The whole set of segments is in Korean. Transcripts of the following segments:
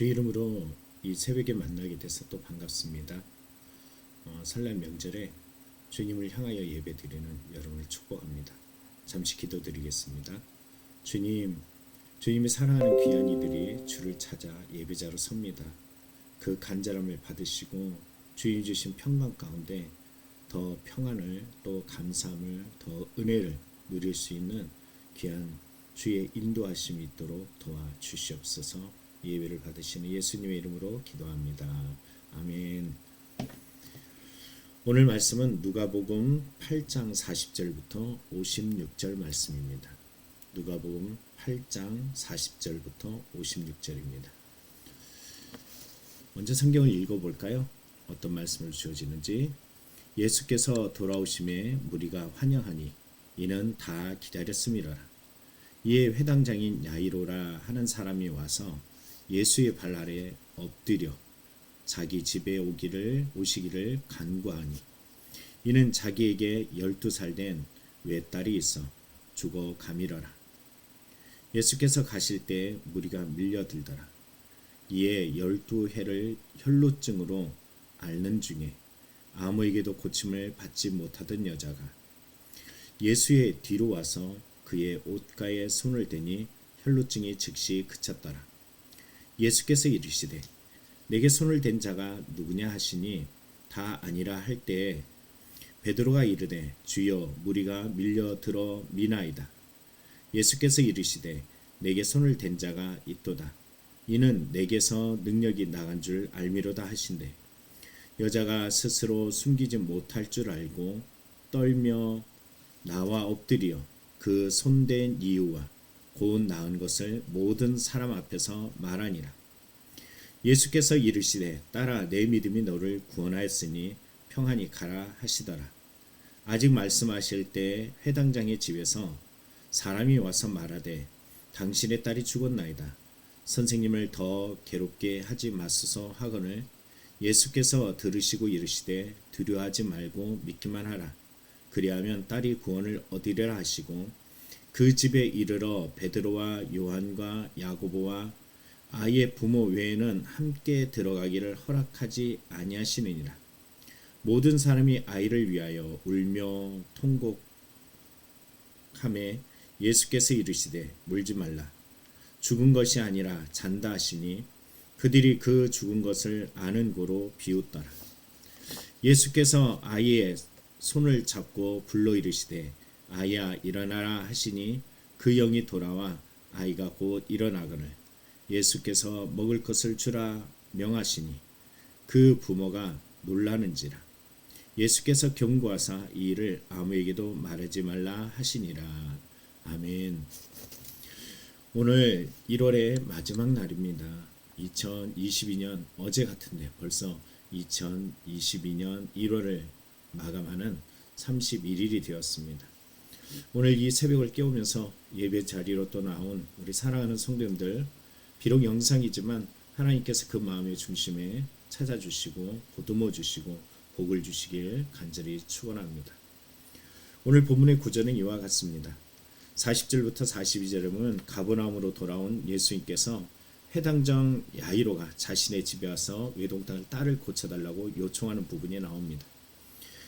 주 이름으로 이 새벽에 만나게 돼서 또 반갑습니다. 어, 설날 명절에 주님을 향하여 예배 드리는 여러분을 축복합니다. 잠시 기도드리겠습니다. 주님, 주님이 사랑하는 귀한 이들이 주를 찾아 예배자로 섭니다. 그 간절함을 받으시고 주님 주신 평강 가운데 더 평안을 또 감사함을 더 은혜를 누릴 수 있는 귀한 주의 인도하심이 있도록 도와 주시옵소서. 예배를 받으시는 예수님의 이름으로 기도합니다. 아멘. 오늘 말씀은 누가복음 8장 40절부터 56절 말씀입니다. 누가복음 8장 40절부터 56절입니다. 먼저 성경을 읽어볼까요? 어떤 말씀을 주어지는지 예수께서 돌아오심에 무리가 환영하니 이는 다 기다렸음이라. 이에 회당장인 야이로라 하는 사람이 와서 예수의 발 아래 엎드려 자기 집에 오기를 오시기를 간구하니 이는 자기에게 열두 살 된 외딸이 있어 죽어 가밀어라. 예수께서 가실 때 무리가 밀려들더라. 이에 열두 해를 혈루증으로 앓는 중에 아무에게도 고침을 받지 못하던 여자가 예수의 뒤로 와서 그의 옷가에 손을 대니 혈루증이 즉시 그쳤더라. 예수께서 이르시되 내게 손을 댄 자가 누구냐 하시니 다 아니라 할 때에 베드로가 이르되 주여 무리가 밀려 들어 미나이다. 예수께서 이르시되 내게 손을 댄 자가 있도다. 이는 내게서 능력이 나간 줄 알미로다 하신대. 여자가 스스로 숨기지 못할 줄 알고 떨며 나와 엎드려 그 손댄 이유와 곧 나은 것을 모든 사람 앞에서 말하니라. 예수께서 이르시되 따라 내 믿음이 너를 구원하였으니 평안히 가라 하시더라. 아직 말씀하실 때 회당장의 집에서 사람이 와서 말하되 당신의 딸이 죽었나이다. 선생님을 더 괴롭게 하지 마소서 하거늘 예수께서 들으시고 이르시되 두려워하지 말고 믿기만 하라. 그리하면 딸이 구원을 얻으리라 하시고 그 집에 이르러 베드로와 요한과 야고보와 아이의 부모 외에는 함께 들어가기를 허락하지 아니하시느니라. 모든 사람이 아이를 위하여 울며 통곡함에 예수께서 이르시되 물지 말라. 죽은 것이 아니라 잔다 하시니 그들이 그 죽은 것을 아는 고로 비웃더라. 예수께서 아이의 손을 잡고 불러 이르시되 아이야 일어나라 하시니 그 영이 돌아와 아이가 곧 일어나거늘. 예수께서 먹을 것을 주라 명하시니 그 부모가 놀라는지라. 예수께서 경고하사 이 일을 아무에게도 말하지 말라 하시니라. 아멘. 오늘 1월의 마지막 날입니다. 2022년 어제 같은데 벌써 2022년 1월을 마감하는 31일이 되었습니다. 오늘 이 새벽을 깨우면서 예배 자리로 또 나온 우리 사랑하는 성도님들 비록 영상이지만 하나님께서 그 마음의 중심에 찾아주시고 보듬어 주시고 복을 주시길 간절히 축원합니다. 오늘 본문의 구절은 이와 같습니다. 40절부터 42절에 보면 가버나움으로 돌아온 예수님께서 해당장 야이로가 자신의 집에 와서 외동딸 딸을 고쳐달라고 요청하는 부분이 나옵니다.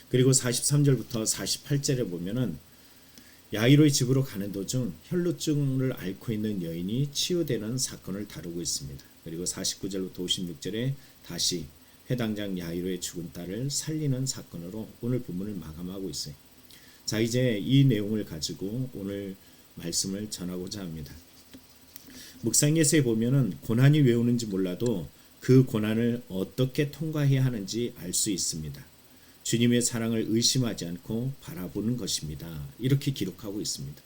그리고 43절부터 48절에 보면은 야이로의 집으로 가는 도중 혈루증을 앓고 있는 여인이 치유되는 사건을 다루고 있습니다. 그리고 49절부터 56절에 다시 해당장 야이로의 죽은 딸을 살리는 사건으로 오늘 본문을 마감하고 있어요. 자, 이제 이 내용을 가지고 오늘 말씀을 전하고자 합니다. 묵상에서에 보면은 고난이 왜 오는지 몰라도 그 고난을 어떻게 통과해야 하는지 알 수 있습니다. 주님의 사랑을 의심하지 않고 바라보는 것입니다. 이렇게 기록하고 있습니다.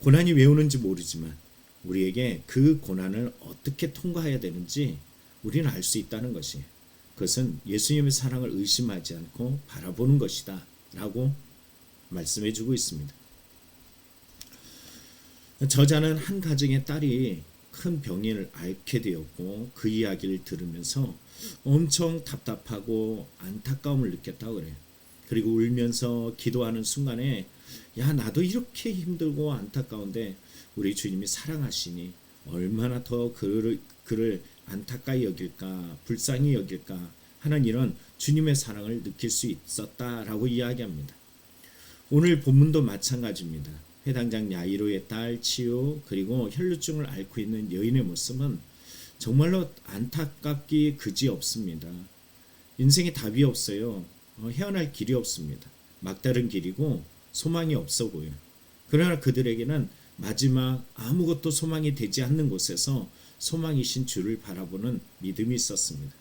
고난이 왜 오는지 모르지만 우리에게 그 고난을 어떻게 통과해야 되는지 우리는 알 수 있다는 것이 그것은 예수님의 사랑을 의심하지 않고 바라보는 것이다 라고 말씀해 주고 있습니다. 저자는 한 가정의 딸이 큰 병을 앓게 되었고 그 이야기를 들으면서 엄청 답답하고 안타까움을 느꼈다고 그래요. 그리고 울면서 기도하는 순간에 야 나도 이렇게 힘들고 안타까운데 우리 주님이 사랑하시니 얼마나 더 그를 그를 안타까이 여길까 불쌍히 여길까 하는 이런 주님의 사랑을 느낄 수 있었다라고 이야기합니다. 오늘 본문도 마찬가지입니다. 회당장 야이로의 딸 치유 그리고 혈루증을 앓고 있는 여인의 모습은 정말로 안타깝기 그지 없습니다. 인생에 답이 없어요. 어, 헤어날 길이 없습니다. 막다른 길이고 소망이 없어 보여. 그러나 그들에게는 마지막 아무것도 소망이 되지 않는 곳에서 소망이신 주를 바라보는 믿음이 있었습니다.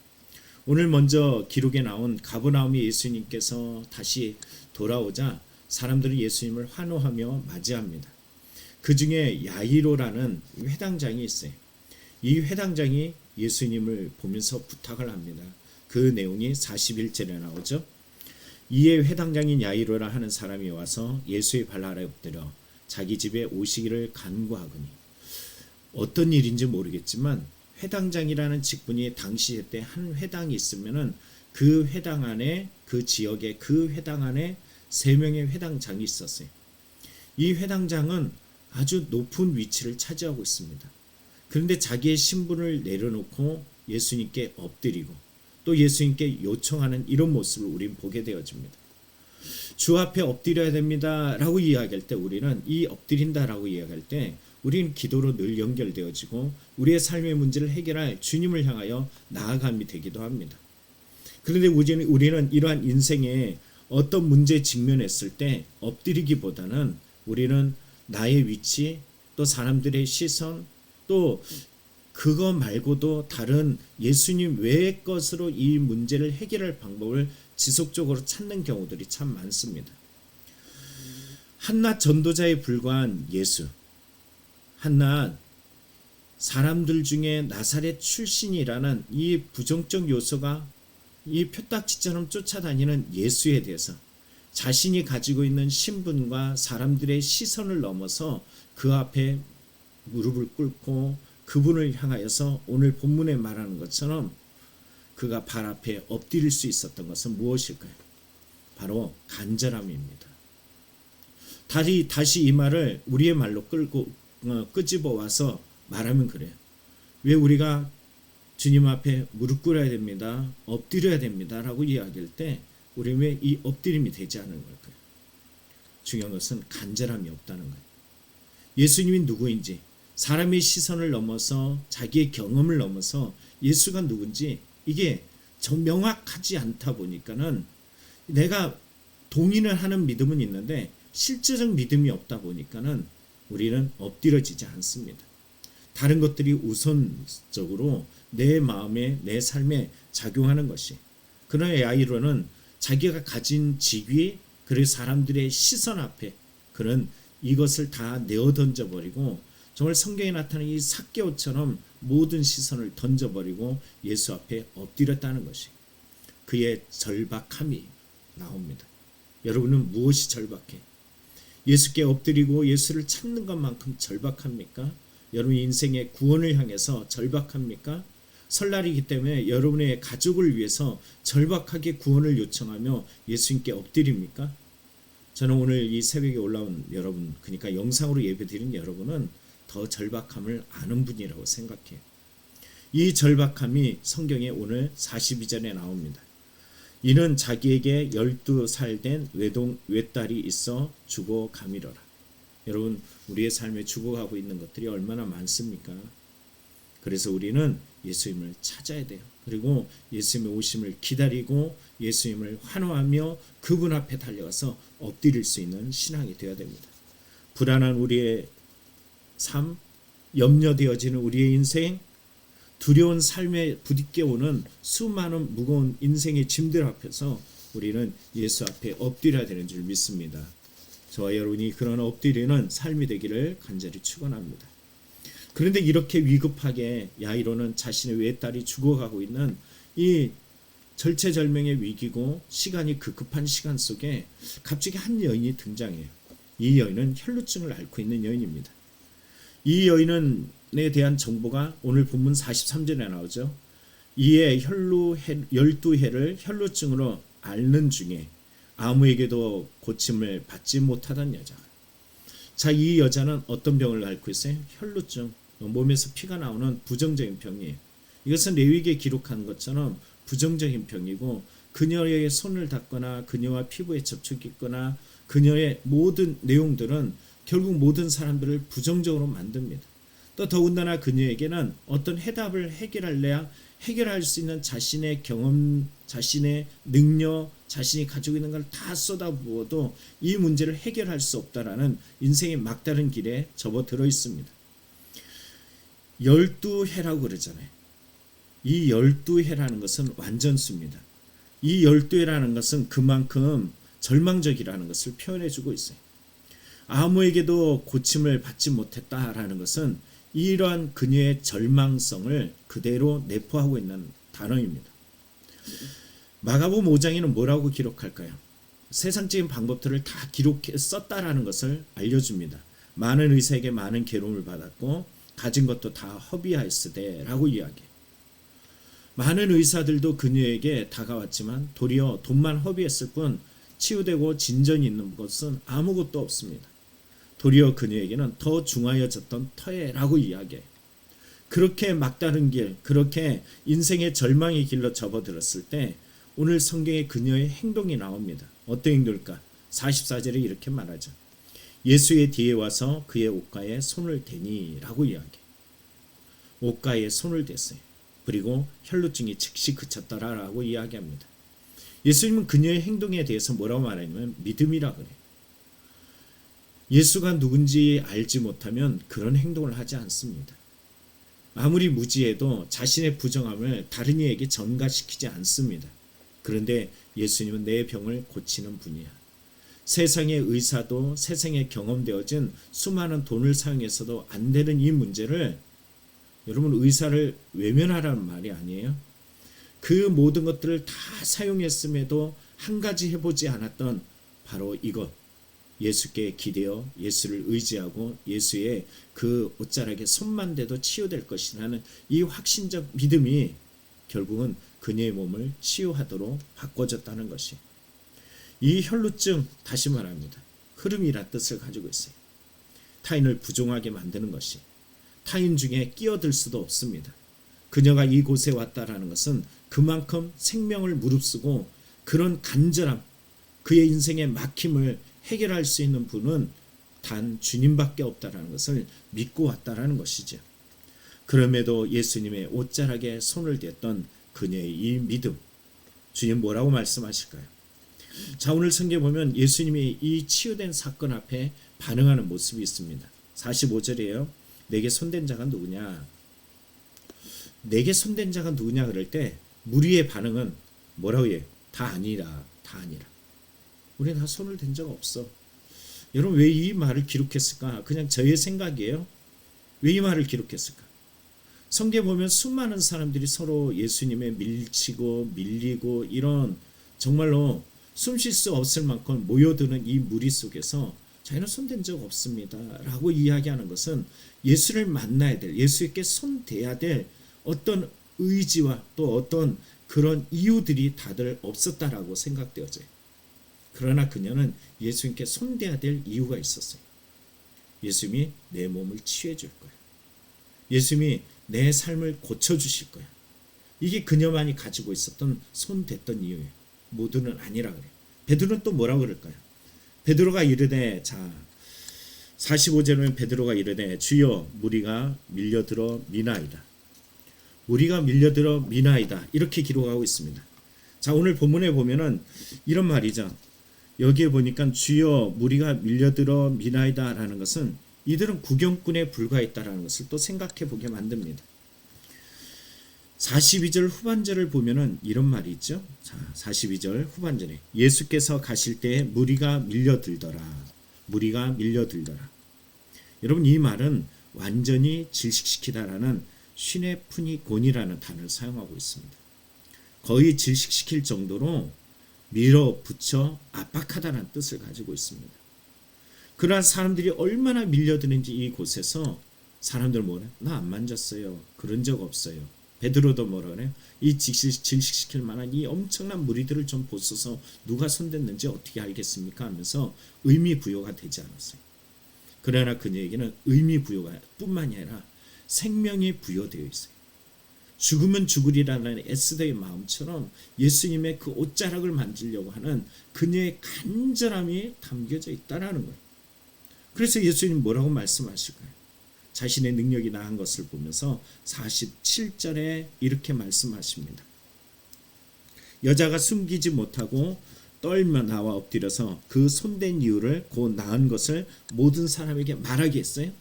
오늘 먼저 기록에 나온 가버나움의 예수님께서 다시 돌아오자 사람들은 예수님을 환호하며 맞이합니다. 그 중에 야이로라는 회당장이 있어요. 이 회당장이 예수님을 보면서 부탁을 합니다. 그 내용이 41절에 나오죠. 이에 회당장인 야이로라 하는 사람이 와서 예수의 발 아래 엎드려 자기 집에 오시기를 간구하거니 어떤 일인지 모르겠지만 회당장이라는 직분이 당시 때 한 회당이 있으면은 그 회당 안에 그 지역에 그 회당 안에 세 명의 회당장이 있었어요. 이 회당장은 아주 높은 위치를 차지하고 있습니다. 그런데 자기의 신분을 내려놓고 예수님께 엎드리고 또 예수님께 요청하는 이런 모습을 우리는 보게 되어집니다. 주 앞에 엎드려야 됩니다 라고 이야기할 때 우리는 이 엎드린다 라고 이야기할 때 우리는 기도로 늘 연결되어지고 우리의 삶의 문제를 해결할 주님을 향하여 나아감이 되기도 합니다. 그런데 우리는, 이러한 인생에 어떤 문제에 직면했을 때 엎드리기보다는 우리는 나의 위치 또 사람들의 시선 또 그거 말고도 다른 예수님 외의 것으로 이 문제를 해결할 방법을 지속적으로 찾는 경우들이 참 많습니다. 한낱 전도자에 불과한 예수, 한낱 사람들 중에 나사렛 출신이라는 이 부정적 요소가 이 표딱지처럼 쫓아다니는 예수에 대해서 자신이 가지고 있는 신분과 사람들의 시선을 넘어서 그 앞에 무릎을 꿇고 그분을 향하여서 오늘 본문에 말하는 것처럼 그가 발 앞에 엎드릴 수 있었던 것은 무엇일까요? 바로 간절함입니다. 다시 다시 이 말을 우리의 말로 끌고 어, 끄집어 와서 말하면 그래요. 왜 우리가 주님 앞에 무릎 꿇어야 됩니다. 엎드려야 됩니다 라고 이야기할 때 우리 왜 이 엎드림이 되지 않은 걸까요? 중요한 것은 간절함이 없다는 거예요. 예수님이 누구인지 사람의 시선을 넘어서 자기의 경험을 넘어서 예수가 누군지 이게 정 명확하지 않다 보니까는 내가 동의를 하는 믿음은 있는데 실제적 믿음이 없다 보니까는 우리는 엎드려지지 않습니다. 다른 것들이 우선적으로 내 마음에 내 삶에 작용하는 것이 그러나 야이로는 자기가 가진 직위 그리고 사람들의 시선 앞에 그런 이것을 다 내어 던져 버리고 정말 성경에 나타나는 이 삭개오처럼 모든 시선을 던져버리고 예수 앞에 엎드렸다는 것이 그의 절박함이 나옵니다. 여러분은 무엇이 절박해? 예수께 엎드리고 예수를 찾는 것만큼 절박합니까? 여러분 인생의 구원을 향해서 절박합니까? 설날이기 때문에 여러분의 가족을 위해서 절박하게 구원을 요청하며 예수님께 엎드립니까? 저는 오늘 이 새벽에 올라온 여러분, 그러니까 영상으로 예배드린 여러분은 더 절박함을 아는 분이라고 생각해요. 이 절박함이 성경에 오늘 42절에 나옵니다. 이는 자기에게 12살 된 외동 외딸이 있어 죽어가미러라. 여러분 우리의 삶에 죽어가고 있는 것들이 얼마나 많습니까? 그래서 우리는 예수님을 찾아야 돼요. 그리고 예수님의 오심을 기다리고 예수님을 환호하며 그분 앞에 달려가서 엎드릴 수 있는 신앙이 되어야 됩니다. 불안한 우리의 삶, 염려되어지는 우리의 인생, 두려운 삶에 부딪혀 오는 수많은 무거운 인생의 짐들 앞에서 우리는 예수 앞에 엎드려야 되는 줄 믿습니다. 저와 여러분이 그런 엎드리는 삶이 되기를 간절히 축원합니다. 그런데 이렇게 위급하게 야이로는 자신의 외딸이 죽어가고 있는 이 절체절명의 위기고 시간이 급급한 시간 속에 갑자기 한 여인이 등장해요. 이 여인은 혈루증을 앓고 있는 여인입니다. 이 여인에 대한 정보가 오늘 본문 43절에 나오죠. 이에 혈루 12해를 혈루증으로 앓는 중에 아무에게도 고침을 받지 못하던 여자. 자, 이 여자는 어떤 병을 앓고 있어요? 혈루증. 몸에서 피가 나오는 부정적인 병이에요. 이것은 레위기에 기록한 것처럼 부정적인 병이고 그녀의 손을 닿거나 그녀와 피부에 접촉했거나 그녀의 모든 내용들은 결국 모든 사람들을 부정적으로 만듭니다. 또 더군다나 그녀에게는 어떤 해답을 해결할래야 해결할 수 있는 자신의 경험, 자신의 능력, 자신이 가지고 있는 걸 다 쏟아부어도 이 문제를 해결할 수 없다라는 인생의 막다른 길에 접어들어 있습니다. 열두 해라고 그러잖아요. 이 열두 해라는 것은 완전수입니다. 이 열두 해라는 것은 그만큼 절망적이라는 것을 표현해 주고 있어요. 아무에게도 고침을 받지 못했다라는 것은 이러한 그녀의 절망성을 그대로 내포하고 있는 단어입니다. 마가복음 5장에는 뭐라고 기록할까요? 세상적인 방법들을 다 기록해 썼다라는 것을 알려줍니다. 많은 의사에게 많은 괴로움을 받았고 가진 것도 다 허비하였으되라고 이야기해요. 많은 의사들도 그녀에게 다가왔지만 도리어 돈만 허비했을 뿐 치유되고 진전이 있는 것은 아무것도 없습니다. 도리어 그녀에게는 더 중하여졌던 터에라고 이야기해요. 그렇게 막다른 길, 그렇게 인생의 절망의 길로 접어들었을 때 오늘 성경에 그녀의 행동이 나옵니다. 어떤 행동일까? 44절에 이렇게 말하죠. 예수의 뒤에 와서 그의 옷가에 손을 대니라고 이야기해. 옷가에 손을 댔어요. 그리고 혈루증이 즉시 그쳤더라라고 이야기합니다. 예수님은 그녀의 행동에 대해서 뭐라고 말하냐면 믿음이라 그래요. 예수가 누군지 알지 못하면 그런 행동을 하지 않습니다. 아무리 무지해도 자신의 부정함을 다른 이에게 전가시키지 않습니다. 그런데 예수님은 내 병을 고치는 분이야. 세상의 의사도 세상에 경험되어진 수많은 돈을 사용해서도 안 되는 이 문제를 여러분 의사를 외면하라는 말이 아니에요. 그 모든 것들을 다 사용했음에도 한 가지 해보지 않았던 바로 이것 예수께 기대어 예수를 의지하고 예수의 그 옷자락에 손만 대도 치유될 것이라는 이 확신적 믿음이 결국은 그녀의 몸을 치유하도록 바꿔줬다는 것이 이 혈루증 다시 말합니다. 흐름이라 뜻을 가지고 있어요. 타인을 부종하게 만드는 것이 타인 중에 끼어들 수도 없습니다. 그녀가 이곳에 왔다라는 것은 그만큼 생명을 무릅쓰고 그런 간절함, 그의 인생의 막힘을 해결할 수 있는 분은 단 주님밖에 없다라는 것을 믿고 왔다라는 것이죠. 그럼에도 예수님의 옷자락에 손을 댔던 그녀의 이 믿음, 주님 뭐라고 말씀하실까요? 자 오늘 성경 보면 예수님이 이 치유된 사건 앞에 반응하는 모습이 있습니다. 45절이에요. 내게 손댄 자가 누구냐? 내게 손댄 자가 누구냐 그럴 때 무리의 반응은 뭐라고 해? 다 아니라, 다 아니라. 우리는 다 손을 댄 적 없어. 여러분 왜 이 말을 기록했을까? 그냥 저의 생각이에요. 왜 이 말을 기록했을까? 성경에 보면 수많은 사람들이 서로 예수님에 밀치고 밀리고 이런 정말로 숨 쉴 수 없을 만큼 모여드는 이 무리 속에서 자기는 손댄 적 없습니다. 라고 이야기하는 것은 예수를 만나야 될, 예수께 손대야 될 어떤 의지와 또 어떤 그런 이유들이 다들 없었다라고 생각되어져요. 그러나 그녀는 예수님께 손대야 될 이유가 있었어요. 예수님이 내 몸을 치유해 줄 거야. 예수님이 내 삶을 고쳐 주실 거야. 이게 그녀만이 가지고 있었던 손댔던 이유예요. 모두는 아니라 그래. 베드로는 또 뭐라고 그럴까요? 베드로가 이르되 자 45절은 베드로가 이르되 주여 무리가 밀려들어 미나이다. 무리가 밀려들어 미나이다. 이렇게 기록하고 있습니다. 자 오늘 본문에 보면은 이런 말이죠. 여기에 보니까 주여 무리가 밀려들어 미나이다라는 것은 이들은 구경꾼에 불과했다라는 것을 또 생각해 보게 만듭니다. 42절 후반절을 보면은 이런 말이 있죠. 자, 42절 후반절에 예수께서 가실 때 무리가 밀려들더라. 무리가 밀려들더라. 여러분 이 말은 완전히 질식시키다라는 시네프니곤이라는 단어를 사용하고 있습니다. 거의 질식시킬 정도로 밀어붙여 압박하다는 뜻을 가지고 있습니다. 그러한 사람들이 얼마나 밀려드는지 이곳에서 사람들 뭐래? 나 안 만졌어요. 그런 적 없어요. 베드로도 뭐라 그래요? 이 질식시킬 만한 이 엄청난 무리들을 좀 보소서 누가 손댔는지 어떻게 알겠습니까? 하면서 의미 부여가 되지 않았어요. 그러나 그녀에게는 의미 부여가 뿐만이 아니라 생명이 부여되어 있어요. 죽으면 죽으리라는 에스더의 마음처럼 예수님의 그 옷자락을 만지려고 하는 그녀의 간절함이 담겨져 있다라는 거예요. 그래서 예수님 뭐라고 말씀하실까요? 자신의 능력이 나은 것을 보면서 47절에 이렇게 말씀하십니다. 여자가 숨기지 못하고 떨며 나와 엎드려서 그 손댄 이유를 곧 나은 것을 모든 사람에게 말하게 했어요.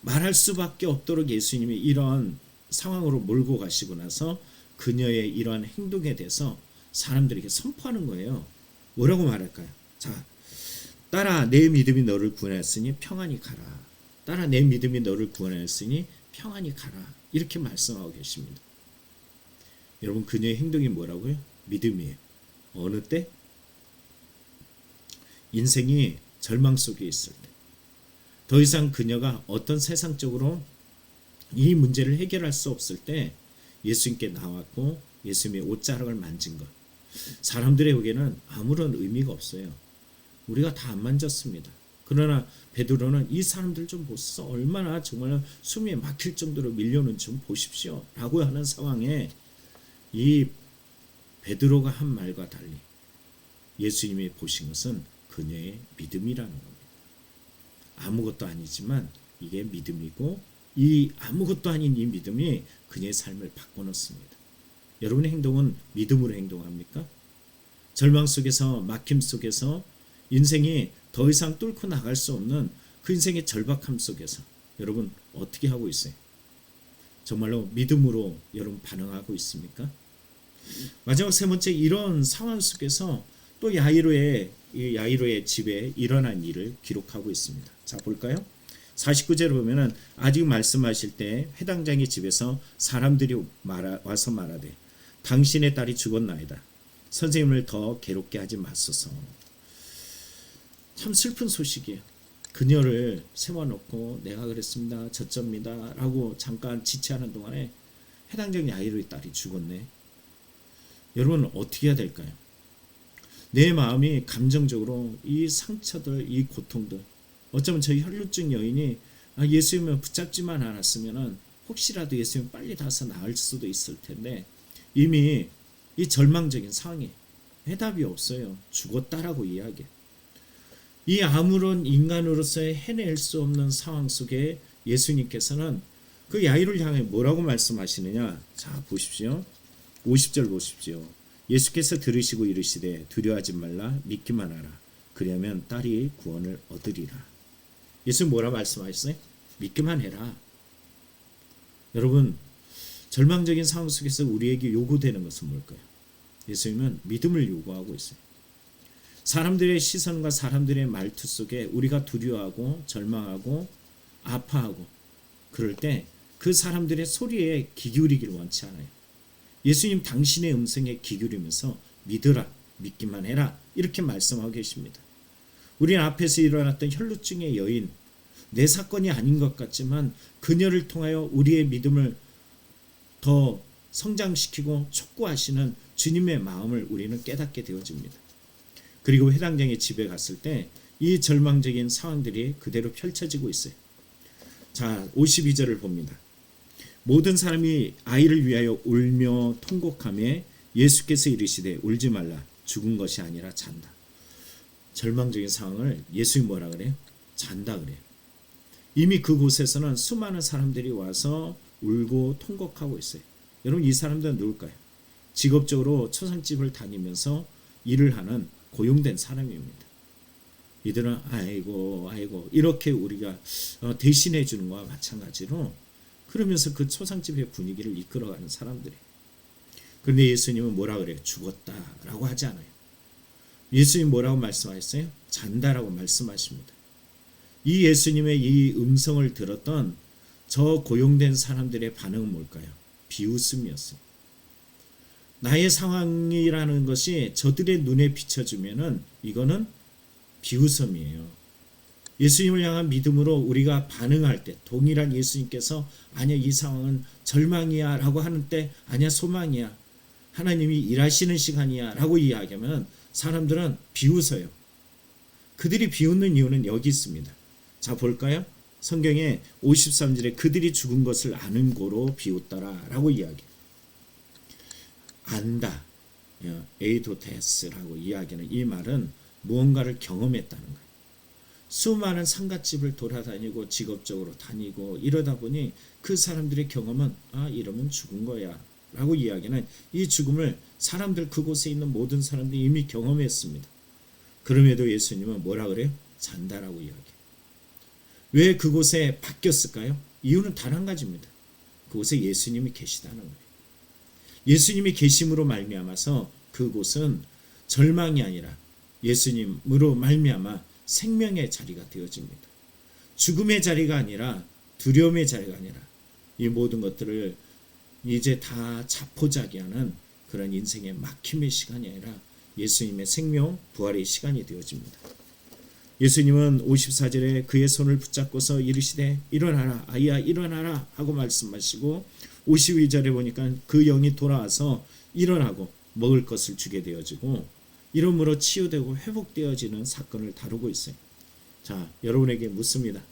말할 수밖에 없도록 예수님이 이런 상황으로 몰고 가시고 나서 그녀의 이러한 행동에 대해서 사람들에게 선포하는 거예요. 뭐라고 말할까요? 자, 따라 내 믿음이 너를 구원했으니 평안히 가라. 따라 내 믿음이 너를 구원했으니 평안히 가라. 이렇게 말씀하고 계십니다. 여러분 그녀의 행동이 뭐라고요? 믿음이에요. 어느 때? 인생이 절망 속에 있을 때. 더 이상 그녀가 어떤 세상적으로 이 문제를 해결할 수 없을 때 예수님께 나왔고 예수님의 옷자락을 만진 것. 사람들의 보기에는 아무런 의미가 없어요. 우리가 다 안 만졌습니다. 그러나 베드로는 이 사람들 좀 보소 얼마나 정말 숨이 막힐 정도로 밀려는 좀 보십시오 라고 하는 상황에 이 베드로가 한 말과 달리 예수님이 보신 것은 그녀의 믿음이라는 겁니다. 아무것도 아니지만 이게 믿음이고 이 아무것도 아닌 이 믿음이 그녀의 삶을 바꿔놓습니다. 여러분의 행동은 믿음으로 행동합니까? 절망 속에서 막힘 속에서 인생이 더 이상 뚫고 나갈 수 없는 그 인생의 절박함 속에서 여러분 어떻게 하고 있어요? 정말로 믿음으로 여러분 반응하고 있습니까? 마지막 세 번째 이런 상황 속에서 또 야이로의 이 야이로의 집에 일어난 일을 기록하고 있습니다. 자 볼까요? 49절을 보면은 아직 말씀하실 때 회당장의 집에서 사람들이 말하, 와서 말하되 당신의 딸이 죽었나이다. 선생님을 더 괴롭게 하지 마소서. 참 슬픈 소식이에요. 그녀를 세워놓고 내가 그랬습니다. 저쩝니다. 라고 잠깐 지체하는 동안에 해당적 야이로의 딸이 죽었네. 여러분 어떻게 해야 될까요? 내 마음이 감정적으로 이 상처들, 이 고통들 어쩌면 저 혈루증 여인이 아, 예수님을 붙잡지만 않았으면은 혹시라도 예수님 빨리 다서 나을 수도 있을 텐데 이미 이 절망적인 상황에 해답이 없어요. 죽었다라고 이야기. 이 아무런 인간으로서의 해낼 수 없는 상황 속에 예수님께서는 그 야이를 향해 뭐라고 말씀하시느냐? 자 보십시오. 50절 보십시오. 예수께서 들으시고 이르시되 두려워하지 말라 믿기만 하라. 그러면 딸이 구원을 얻으리라. 예수 뭐라 말씀하셨어요? 믿기만 해라. 여러분 절망적인 상황 속에서 우리에게 요구되는 것은 뭘까요? 예수님은 믿음을 요구하고 있어요. 사람들의 시선과 사람들의 말투 속에 우리가 두려워하고 절망하고 아파하고 그럴 때 그 사람들의 소리에 귀 기울이기를 원치 않아요. 예수님 당신의 음성에 귀 기울이면서 믿으라, 믿기만 해라 이렇게 말씀하고 계십니다. 우리는 앞에서 일어났던 혈루증의 여인 내 사건이 아닌 것 같지만 그녀를 통하여 우리의 믿음을 더 성장시키고 촉구하시는 주님의 마음을 우리는 깨닫게 되어집니다. 그리고 회당장의 집에 갔을 때 이 절망적인 상황들이 그대로 펼쳐지고 있어요. 자, 52절을 봅니다. 모든 사람이 아이를 위하여 울며 통곡하며 예수께서 이르시되 울지 말라 죽은 것이 아니라 잔다. 절망적인 상황을 예수님 뭐라 그래요? 잔다 그래요. 이미 그곳에서는 수많은 사람들이 와서 울고 통곡하고 있어요. 여러분 이 사람들은 누굴까요? 직업적으로 초상집을 다니면서 일을 하는 고용된 사람입니다. 이들은 아이고 아이고 이렇게 우리가 어, 대신해 주는 것과 마찬가지로 그러면서 그 초상집의 분위기를 이끌어가는 사람들이. 그런데 예수님은 뭐라 그래요? 죽었다라고 하지 않아요. 예수님 뭐라고 말씀하셨어요? 잔다라고 말씀하십니다. 이 예수님의 이 음성을 들었던 저 고용된 사람들의 반응은 뭘까요? 비웃음이었어요. 나의 상황이라는 것이 저들의 눈에 비춰주면은 이거는 비웃음이에요. 예수님을 향한 믿음으로 우리가 반응할 때 동일한 예수님께서 아니야 이 상황은 절망이야 라고 하는 때 아니야 소망이야 하나님이 일하시는 시간이야 라고 이야기하면 사람들은 비웃어요. 그들이 비웃는 이유는 여기 있습니다. 자 볼까요? 성경에 53절에 그들이 죽은 것을 아는 고로 비웃더라라고 이야기. 안다. 어, 에이도테스라고 이야기하는 이 말은 무언가를 경험했다는 거예요. 수많은 상갓집을 돌아다니고 직업적으로 다니고 이러다 보니 그 사람들의 경험은 아 이러면 죽은 거야 라고 이야기는 이 죽음을 사람들 그곳에 있는 모든 사람들이 이미 경험했습니다. 그럼에도 예수님은 뭐라 그래요? 잔다라고 이야기해요. 왜 그곳에 바뀌었을까요? 이유는 단 한 가지입니다. 그곳에 예수님이 계시다는 거예요. 예수님이 계심으로 말미암아서 그곳은 절망이 아니라 예수님으로 말미암아 생명의 자리가 되어집니다. 죽음의 자리가 아니라 두려움의 자리가 아니라 이 모든 것들을 이제 다 자포자기하는 그런 인생의 막힘의 시간이 아니라 예수님의 생명 부활의 시간이 되어집니다. 예수님은 54절에 그의 손을 붙잡고서 이르시되 일어나라 아이야 일어나라 하고 말씀하시고 52절에 보니까 그 영이 돌아와서 일어나고 먹을 것을 주게 되어지고 이러므로 치유되고 회복되어지는 사건을 다루고 있어요. 자, 여러분에게 묻습니다.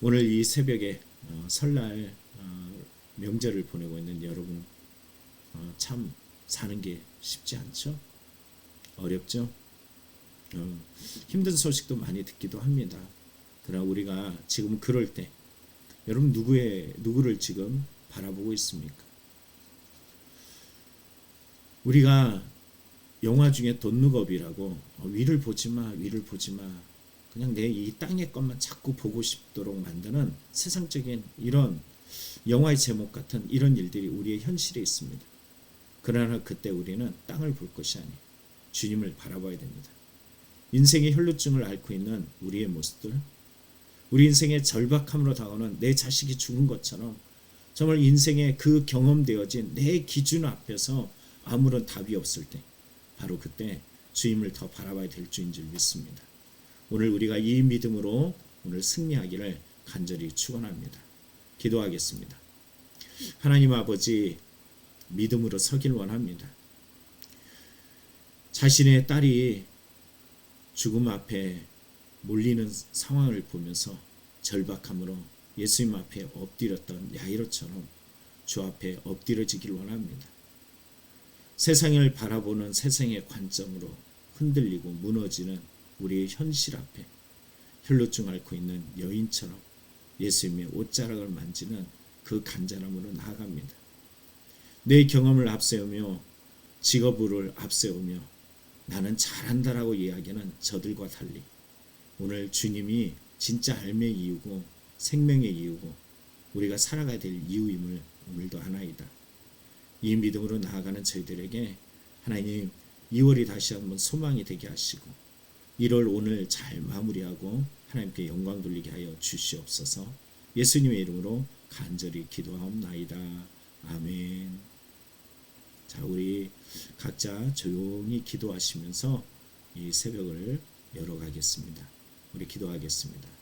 오늘 이 새벽에 어, 설날 어, 명절을 보내고 있는 여러분 어, 참 사는 게 쉽지 않죠? 어렵죠? 어, 힘든 소식도 많이 듣기도 합니다. 그러나 우리가 지금 그럴 때 여러분 누구의 누구를 지금 바라보고 있습니까? 우리가 영화 중에 돈룩업이라고 어, 위를 보지 마, 위를 보지 마. 그냥 내 이 땅의 것만 자꾸 보고 싶도록 만드는 세상적인 이런 영화의 제목 같은 이런 일들이 우리의 현실에 있습니다. 그러나 그때 우리는 땅을 볼 것이 아니에요. 주님을 바라봐야 됩니다. 인생의 혈루증을 앓고 있는 우리의 모습들, 우리 인생의 절박함으로 다가오는 내 자식이 죽은 것처럼 정말 인생의 그 경험되어진 내 기준 앞에서 아무런 답이 없을 때 바로 그때 주임을 더 바라봐야 될 주인 줄 믿습니다. 오늘 우리가 이 믿음으로 오늘 승리하기를 간절히 축원합니다. 기도하겠습니다. 하나님 아버지 믿음으로 서길 원합니다. 자신의 딸이 죽음 앞에 몰리는 상황을 보면서 절박함으로 예수님 앞에 엎드렸던 야이로처럼 주 앞에 엎드려지길 원합니다. 세상을 바라보는 세상의 관점으로 흔들리고 무너지는 우리의 현실 앞에 혈루증 앓고 있는 여인처럼 예수님의 옷자락을 만지는 그 간절함으로 나아갑니다. 내 경험을 앞세우며 직업을 앞세우며 나는 잘한다라고 이야기하는 저들과 달리 오늘 주님이 진짜 삶의 이유고 생명의 이유고 우리가 살아가야 될 이유임을 오늘도 아나이다. 이 믿음으로 나아가는 저희들에게 하나님 2월이 다시 한번 소망이 되게 하시고 1월 오늘 잘 마무리하고 하나님께 영광 돌리게 하여 주시옵소서 예수님의 이름으로 간절히 기도하옵나이다. 아멘. 자, 우리 각자 조용히 기도하시면서 이 새벽을 열어가겠습니다. 우리 기도하겠습니다.